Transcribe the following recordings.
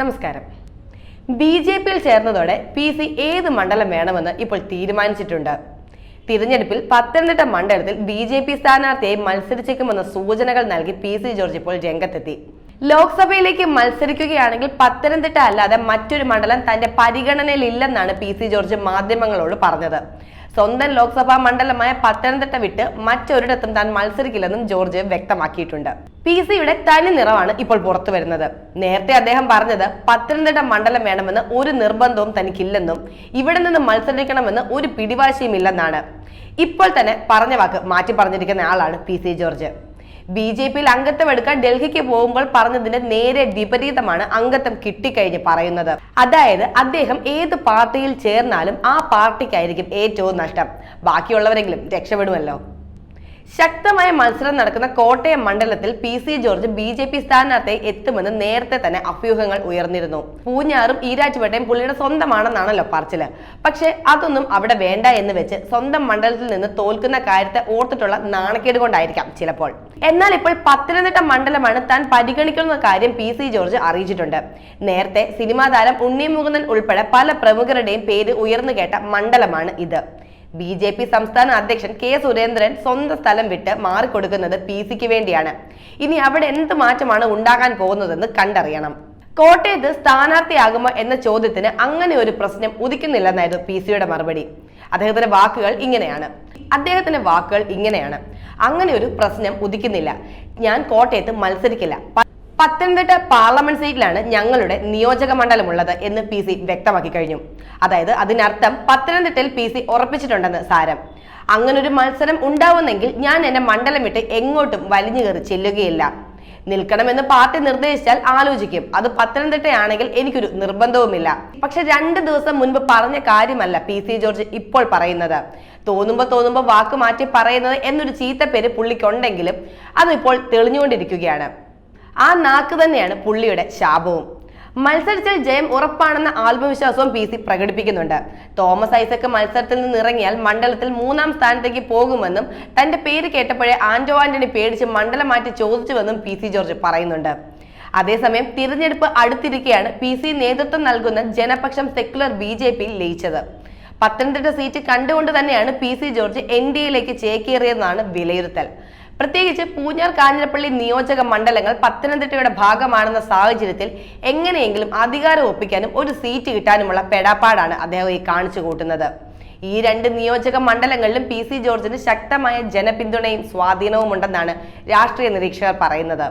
നമസ്കാരം. B J പിയിൽ ചേർന്നതോടെ P C ഏത് മണ്ഡലം വേണമെന്ന് ഇപ്പോൾ തീരുമാനിച്ചിട്ടുണ്ട്. തിരഞ്ഞെടുപ്പിൽ പത്തനംതിട്ട മണ്ഡലത്തിൽ ബി ജെ പി സ്ഥാനാർത്ഥിയായി മത്സരിച്ചേക്കുമെന്ന സൂചനകൾ നൽകി പി സി ജോർജ് ഇപ്പോൾ രംഗത്തെത്തി. ലോക്സഭയിലേക്ക് മത്സരിക്കുകയാണെങ്കിൽ പത്തനംതിട്ട അല്ലാതെ മറ്റൊരു മണ്ഡലം തന്റെ പരിഗണനയിലില്ലെന്നാണ് പി സി ജോർജ് മാധ്യമങ്ങളോട് പറഞ്ഞത്. സ്വന്തം ലോക്സഭാ മണ്ഡലമായ പത്തനംതിട്ട വിട്ട് മറ്റൊരിടത്തും താൻ മത്സരിക്കില്ലെന്നും ജോർജ് വ്യക്തമാക്കിയിട്ടുണ്ട്. പി സിയുടെ തനി നിറമാണ് ഇപ്പോൾ പുറത്തു വരുന്നത്. നേരത്തെ അദ്ദേഹം പറഞ്ഞത് പത്തനംതിട്ട മണ്ഡലം വേണമെന്ന് ഒരു നിർബന്ധവും തനിക്കില്ലെന്നും ഇവിടെ നിന്ന് മത്സരിക്കണമെന്ന് ഒരു പിടിവാശിയും ഇല്ലെന്നാണ് ഇപ്പോൾ തന്നെ പറഞ്ഞ വാക്ക് മാറ്റി പറഞ്ഞിരിക്കുന്ന ആളാണ് P C George. B J പിയിൽ അംഗത്വം എടുക്കാൻ ഡൽഹിക്ക് പോകുമ്പോൾ പറഞ്ഞതിന്റെ നേരെ വിപരീതമാണ് അംഗത്വം കിട്ടിക്കഴിഞ്ഞ് പറയുന്നത്. അതായത് അദ്ദേഹം ഏത് പാർട്ടിയിൽ ചേർന്നാലും ആ പാർട്ടിക്കായിരിക്കും ഏറ്റവും നഷ്ടം. ബാക്കിയുള്ളവരെങ്കിലും രക്ഷപ്പെടുമല്ലോ. ശക്തമായ മത്സരം നടക്കുന്ന കോട്ടയം മണ്ഡലത്തിൽ P C George B J P സ്ഥാനാർത്ഥിയായി എത്തുമെന്ന് നേരത്തെ തന്നെ അഭ്യൂഹങ്ങൾ ഉയർന്നിരുന്നു. പൂഞ്ഞാറും ഈരാറ്റുപേട്ടയും പുള്ളിയുടെ സ്വന്തമാണെന്നാണല്ലോ പറച്ചിൽ. പക്ഷെ അതൊന്നും അവിടെ വേണ്ട എന്ന് വെച്ച് സ്വന്തം മണ്ഡലത്തിൽ നിന്ന് തോൽക്കുന്ന കാര്യത്തെ ഓർത്തിട്ടുള്ള നാണക്കേട് കൊണ്ടായിരിക്കാം ചിലപ്പോൾ. എന്നാൽ ഇപ്പോൾ പത്തനംതിട്ട മണ്ഡലമാണ് താൻ പരിഗണിക്കുന്ന കാര്യം പി സി ജോർജ് അറിയിച്ചിട്ടുണ്ട്. നേരത്തെ സിനിമാ താരം ഉണ്ണി മുകുന്ദൻ ഉൾപ്പെടെ പല പ്രമുഖരുടെയും പേര് ഉയർന്നു കേട്ട മണ്ഡലമാണ് ഇത്. ബി ജെ പി സംസ്ഥാന അധ്യക്ഷൻ കെ സുരേന്ദ്രൻ സ്വന്തം സ്ഥലം വിട്ട് മാറിക്കൊടുക്കുന്നത് പി സിക്ക് വേണ്ടിയാണ്. ഇനി അവിടെ എന്ത് മാറ്റമാണ് ഉണ്ടാകാൻ പോകുന്നതെന്ന് കണ്ടറിയണം. കോട്ടയത്ത് സ്ഥാനാർത്ഥിയാകുമോ എന്ന ചോദ്യത്തിന് അങ്ങനെ ഒരു പ്രശ്നം ഉദിക്കുന്നില്ലെന്നായിരുന്നു പി സിയുടെ മറുപടി. അദ്ദേഹത്തിന്റെ വാക്കുകൾ ഇങ്ങനെയാണ്. അദ്ദേഹത്തിന്റെ വാക്കുകൾ ഇങ്ങനെയാണ്. അങ്ങനെ ഒരു പ്രശ്നം ഉദിക്കുന്നില്ല. ഞാൻ കോട്ടയത്ത് മത്സരിക്കില്ല. പത്തനംതിട്ട പാർലമെന്റ് സീറ്റിലാണ് ഞങ്ങളുടെ നിയോജക മണ്ഡലം ഉള്ളത് എന്ന് പി സി വ്യക്തമാക്കി കഴിഞ്ഞു. അതായത് അതിനർത്ഥം പത്തനംതിട്ടയിൽ പി സി ഉറപ്പിച്ചിട്ടുണ്ടെന്ന് സാരം. അങ്ങനൊരു മത്സരം ഉണ്ടാവുന്നെങ്കിൽ ഞാൻ എന്നെ മണ്ഡലം വിട്ട് എങ്ങോട്ടും വലിഞ്ഞു കയറി ചെല്ലുകയില്ല. നിൽക്കണമെന്ന് പാർട്ടി നിർദ്ദേശിച്ചാൽ ആലോചിക്കും. അത് പത്തനംതിട്ടയാണെങ്കിൽ എനിക്കൊരു നിർബന്ധവുമില്ല. പക്ഷെ രണ്ട് ദിവസം മുൻപ് പറഞ്ഞ കാര്യമല്ല പി സി ജോർജ് ഇപ്പോൾ പറയുന്നത്. തോന്നുമ്പോ തോന്നുമ്പോ വാക്ക് മാറ്റി പറയുന്നത് എന്നൊരു ചീത്തപ്പേര് പുള്ളിക്കുണ്ടെങ്കിലും അതിപ്പോൾ തെളിഞ്ഞുകൊണ്ടിരിക്കുകയാണ്. ആ നാക്ക് തന്നെയാണ് പുള്ളിയുടെ ശാപവും. മത്സരത്തിൽ ജയം ഉറപ്പാണെന്ന ആത്മവിശ്വാസവും പി സി പ്രകടിപ്പിക്കുന്നുണ്ട്. തോമസ് ഐസക്ക് മത്സരത്തിൽ നിന്ന് ഇറങ്ങിയാൽ മണ്ഡലത്തിൽ മൂന്നാം സ്ഥാനത്തേക്ക് പോകുമെന്നും തന്റെ പേര് കേട്ടപ്പോഴേ ആന്റോ ആന്റണി പേടിച്ച് മണ്ഡലം മാറ്റി ചോദിച്ചുവെന്നും പി സി ജോർജ് പറയുന്നുണ്ട്. അതേസമയം തിരഞ്ഞെടുപ്പ് അടുത്തിരിക്കെയാണ് പി സി നേതൃത്വം നൽകുന്ന ജനപക്ഷം സെക്യുലർ ബി ജെ പിയിൽ ലയിച്ചത്. പത്തനംതിട്ട സീറ്റ് കണ്ടുകൊണ്ട് തന്നെയാണ് P C George N D എയിലേക്ക് ചേക്കേറിയതെന്നാണ് വിലയിരുത്തൽ. പ്രത്യേകിച്ച് പൂഞ്ഞാർ കാഞ്ഞിരപ്പള്ളി നിയോജക മണ്ഡലങ്ങൾ പത്തനംതിട്ടയുടെ ഭാഗമാണെന്ന സാഹചര്യത്തിൽ എങ്ങനെയെങ്കിലും അധികാരം ഒപ്പിക്കാനും ഒരു സീറ്റ് കിട്ടാനുമുള്ള പെടാപ്പാടാണ് അദ്ദേഹം ഈ കാണിച്ചു കൂട്ടുന്നത്. ഈ രണ്ട് നിയോജക മണ്ഡലങ്ങളിലും പി സി ജോർജിന് ശക്തമായ ജനപിന്തുണയും സ്വാധീനവും ഉണ്ടെന്നാണ് രാഷ്ട്രീയ നിരീക്ഷകർ പറയുന്നത്.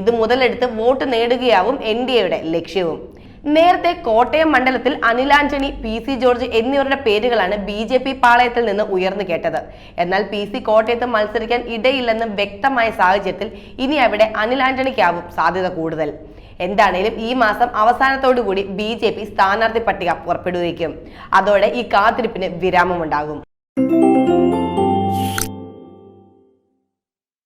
ഇത് മുതലെടുത്ത് വോട്ട് നേടുകയാവും എൻ ഡി എയുടെ ലക്ഷ്യവും. നേരത്തെ കോട്ടയം മണ്ഡലത്തിൽ ആന്റണി പി സി ജോർജ് എന്നിവരുടെ പേരുകളാണ് ബി ജെ പി പാളയത്തിൽ നിന്ന് ഉയർന്നു കേട്ടത്. എന്നാൽ പി സി കോട്ടയത്ത് മത്സരിക്കാൻ ഇടയില്ലെന്ന് വ്യക്തമായ സാഹചര്യത്തിൽ ഇനി അവിടെ അനിൽ ആന്റണിക്കാവും സാധ്യത കൂടുതൽ. എന്താണേലും ഈ മാസം അവസാനത്തോടു കൂടി ബി ജെ പി സ്ഥാനാർത്ഥി പട്ടിക പുറപ്പെടുവിക്കും. അതോടെ ഈ കാത്തിരിപ്പിന് വിരാമമുണ്ടാകും.